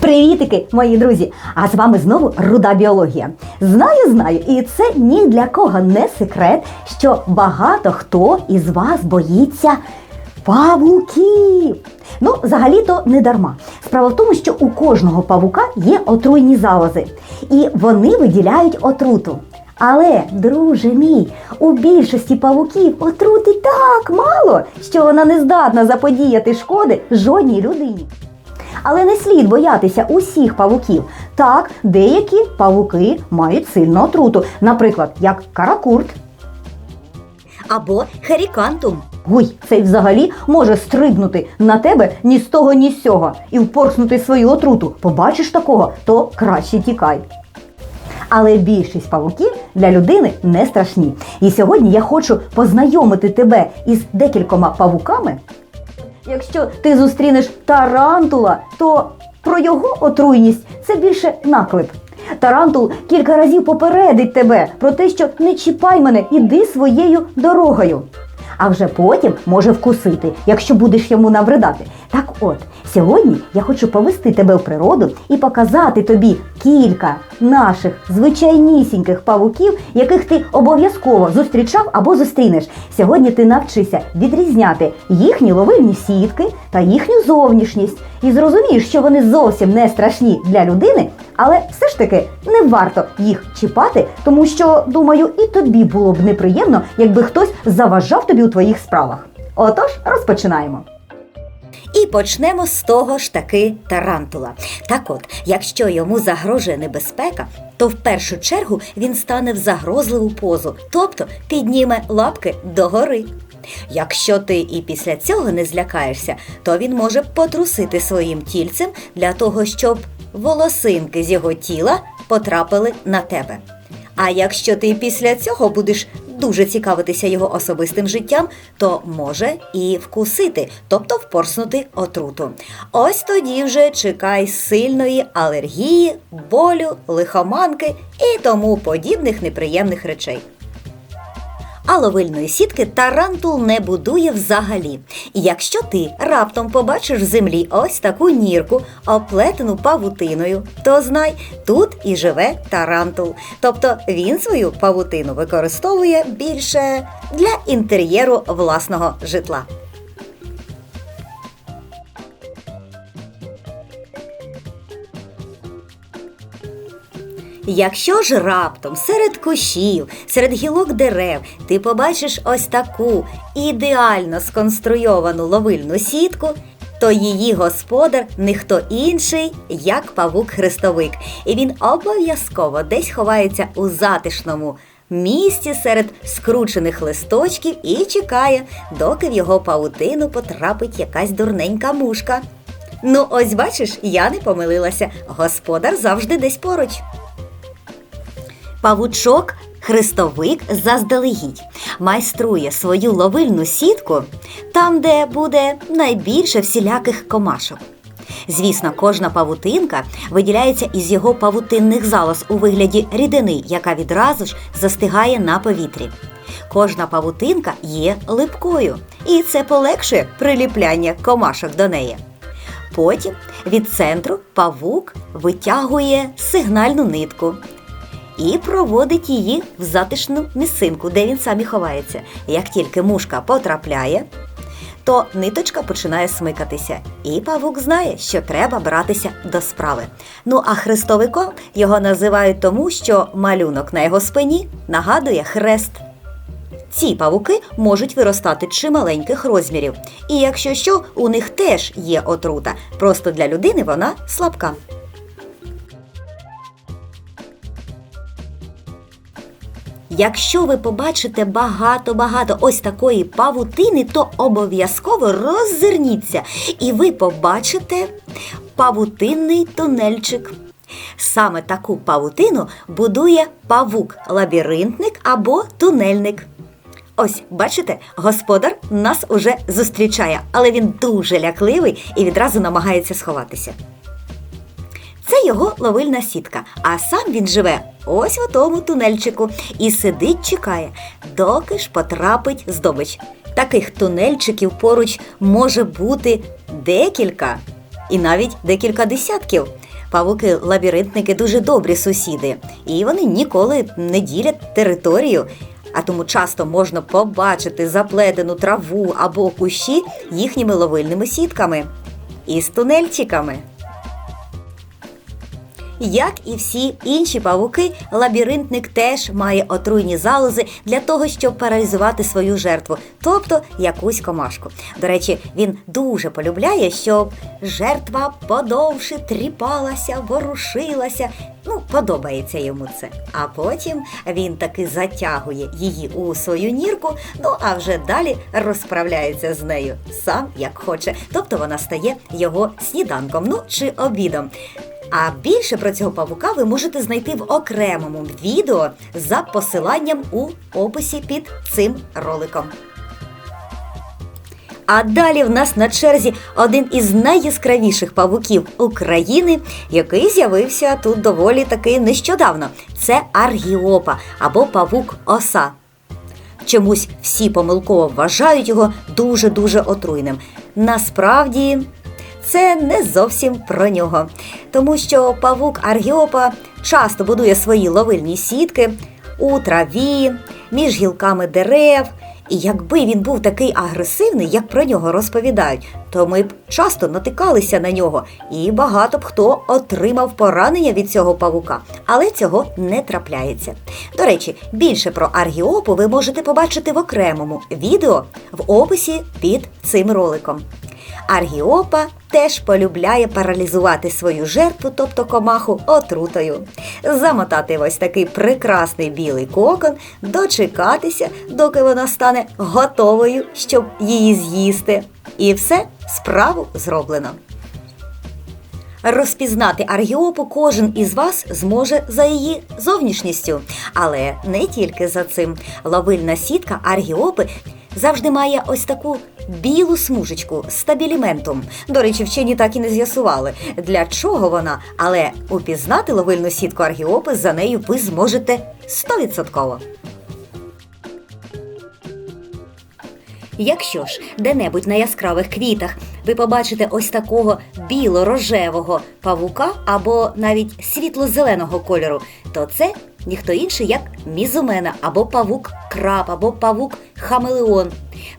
Привітики, мої друзі! А з вами знову руда біологія. Знаю, знаю, і це ні для кого не секрет, що багато хто із вас боїться павуків. Ну, взагалі-то не дарма. Справа в тому, що у кожного павука є отруйні залози, і вони виділяють отруту. Але, друже мій, у більшості павуків отрути так мало, що вона не здатна заподіяти шкоди жодній людині. Але не слід боятися усіх павуків. Так, деякі павуки мають сильну отруту, наприклад, як каракурт. або херікантум. Гуй, цей взагалі може стрибнути на тебе ні з того, ні з сього і впорснути свою отруту. Побачиш такого, то краще тікай. Але більшість павуків для людини не страшні. І сьогодні я хочу познайомити тебе із декількома павуками. Якщо ти зустрінеш тарантула, то про його отруйність це більше наклеп. Тарантул кілька разів попередить тебе про те, що не чіпай мене, іди своєю дорогою. А вже потім може вкусити, якщо будеш йому набридати. Так от, сьогодні я хочу повести тебе в природу і показати тобі кілька наших звичайнісіньких павуків, яких ти обов'язково зустрічав або зустрінеш. Сьогодні ти навчишся відрізняти їхні ловильні сітки та їхню зовнішність. І зрозумієш, що вони зовсім не страшні для людини, але все ж таки не варто їх чіпати, тому що, думаю, і тобі було б неприємно, якби хтось заважав тобі у твоїх справах. Отож, розпочинаємо. І почнемо з того ж таки тарантула. Так от, якщо йому загрожує небезпека, то в першу чергу він стане в загрозливу позу, тобто підніме лапки догори. Якщо ти і після цього не злякаєшся, то він може потрусити своїм тільцем для того, щоб волосинки з його тіла потрапили на тебе. А якщо ти після цього будеш дуже цікавитися його особистим життям, то може і вкусити, тобто впорснути отруту. Ось тоді вже чекай сильної алергії, болю, лихоманки і тому подібних неприємних речей. А ловильної сітки тарантул не будує взагалі. І якщо ти раптом побачиш в землі ось таку нірку, оплетену павутиною, то знай, тут і живе тарантул. Тобто він свою павутину використовує більше для інтер'єру власного житла. Якщо ж раптом серед кущів, серед гілок дерев ти побачиш ось таку ідеально сконструйовану ловильну сітку, то її господар не хто інший, як павук-хрестовик, і він обов'язково десь ховається у затишному місці серед скручених листочків і чекає, доки в його павутину потрапить якась дурненька мушка. Ну, ось бачиш, я не помилилася. Господар завжди десь поруч. Павучок хрестовик заздалегідь майструє свою ловильну сітку там, де буде найбільше всіляких комашок. Звісно, кожна павутинка виділяється із його павутинних залоз у вигляді рідини, яка відразу ж застигає на повітрі. Кожна павутинка є липкою, і це полегшує приліпляння комашок до неї. Потім від центру павук витягує сигнальну нитку і проводить її в затишну місцинку, де він сам і ховається. Як тільки мушка потрапляє, то ниточка починає смикатися, і павук знає, що треба братися до справи. Ну а хрестовиком його називають тому, що малюнок на його спині нагадує хрест. Ці павуки можуть виростати чималеньких розмірів, і якщо що, у них теж є отрута, просто для людини вона слабка. Якщо ви побачите багато-багато ось такої павутини, то обов'язково роззирніться, і ви побачите павутинний тунельчик. Саме таку павутину будує павук-лабіринтник або тунельник. Ось, бачите, господар нас уже зустрічає, але він дуже лякливий і відразу намагається сховатися. Це його ловильна сітка, а сам він живе ось у тому тунельчику і сидить, чекає, доки ж потрапить здобич. Таких тунельчиків поруч може бути декілька і навіть декілька десятків. Павуки-лабіринтники дуже добрі сусіди, і вони ніколи не ділять територію. А тому часто можна побачити заплетену траву або кущі їхніми ловильними сітками і з тунельчиками. Як і всі інші павуки, лабіринтник теж має отруйні залози для того, щоб паралізувати свою жертву, тобто якусь комашку. До речі, він дуже полюбляє, щоб жертва подовше тріпалася, ворушилася. Ну, подобається йому це. А потім він таки затягує її у свою нірку, ну а вже далі розправляється з нею сам як хоче. Тобто вона стає його сніданком, ну чи обідом. А більше про цього павука ви можете знайти в окремому відео за посиланням у описі під цим роликом. А далі в нас на черзі один із найяскравіших павуків України, який з'явився тут доволі таки нещодавно. Це аргіопа або павук оса. Чомусь всі помилково вважають його дуже-дуже отруйним. Насправді це не зовсім про нього, тому що павук Аргіопа часто будує свої ловильні сітки у траві, між гілками дерев. І якби він був такий агресивний, як про нього розповідають, то ми б часто натикалися на нього, і багато б хто отримав поранення від цього павука, але цього не трапляється. До речі, більше про аргіопу ви можете побачити в окремому відео в описі під цим роликом. Аргіопа теж полюбляє паралізувати свою жертву, тобто комаху, отрутою, замотати ось такий прекрасний білий кокон, дочекатися, доки вона стане готовою, щоб її з'їсти. І все справу зроблено. Розпізнати аргіопу кожен із вас зможе за її зовнішністю, але не тільки за цим. Ловильна сітка аргіопи завжди має ось таку білу смужечку з стабіліментом. До речі, вчені так і не з'ясували, для чого вона, але упізнати ловильну сітку аргіопи за нею ви зможете стовідсотково. Якщо ж де-небудь на яскравих квітах ви побачите ось такого біло-рожевого павука або навіть світло-зеленого кольору, то це ніхто інший, як мізумена або павук краб, або павук хамелеон.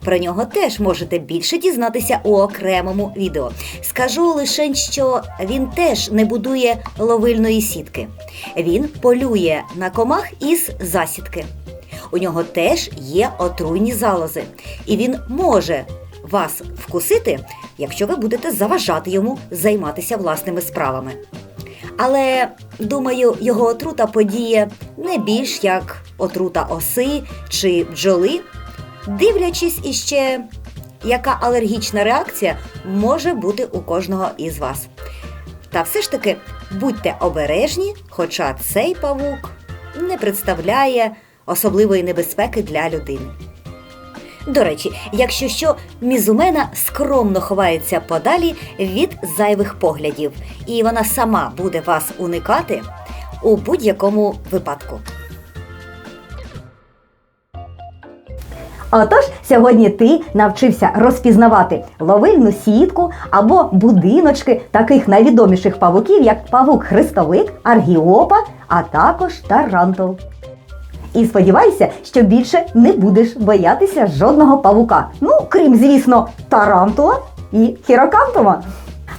Про нього теж можете більше дізнатися у окремому відео. Скажу лише, що він теж не будує ловильної сітки. Він полює на комах із засідки. У нього теж є отруйні залози, і він може вас вкусити, якщо ви будете заважати йому займатися власними справами. Але думаю, його отрута подіє не більш як отрута оси чи бджоли, дивлячись іще, яка алергічна реакція може бути у кожного із вас. Та все ж таки будьте обережні, хоча цей павук не представляє особливої небезпеки для людини. До речі, якщо що, мізумена скромно ховається подалі від зайвих поглядів, і вона сама буде вас уникати у будь-якому випадку. Отож, сьогодні ти навчився розпізнавати ловильну сітку або будиночки таких найвідоміших павуків, як павук-хрестовик, аргіопа, а також тарантул. І сподівайся, що більше не будеш боятися жодного павука. Ну, крім, звісно, тарантула і хірокантума.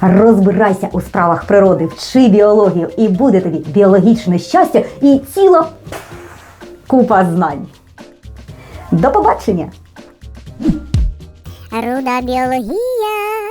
Розбирайся у справах природи, вчи біологію, і буде тобі біологічне щастя і ціла купа знань. До побачення! Руда біологія.